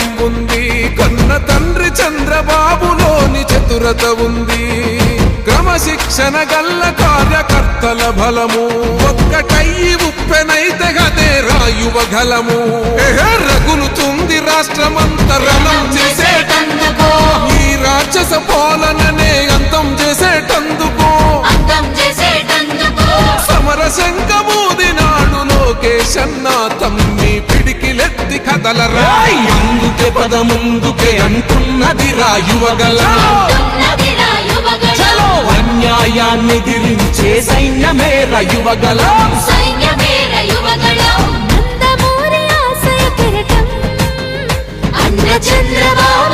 మన తండ్రి చంద్రబాబులోని చతురత ఉంది. క్రమశిక్షణ గల్ల కార్యకర్తల బలము. ఒక్కటయ్యి ఉప్పెనైతే గదే రాయువ గలము. రగులుతుంది రాష్ట్రమంతరణం చేసేటందుకు. ఈ రాక్షస పాలననే అంతం చేసేటందుకు. సమర శంఖమూదినాడు లోకేశన్న తమ్మి పిడికిలెత్తి కదలరా. పద ముందుకే అంటున్నది రాయువగల. అన్యాయాన్ని గిరించే సైన్యమే రా యువగల చంద్రబాబు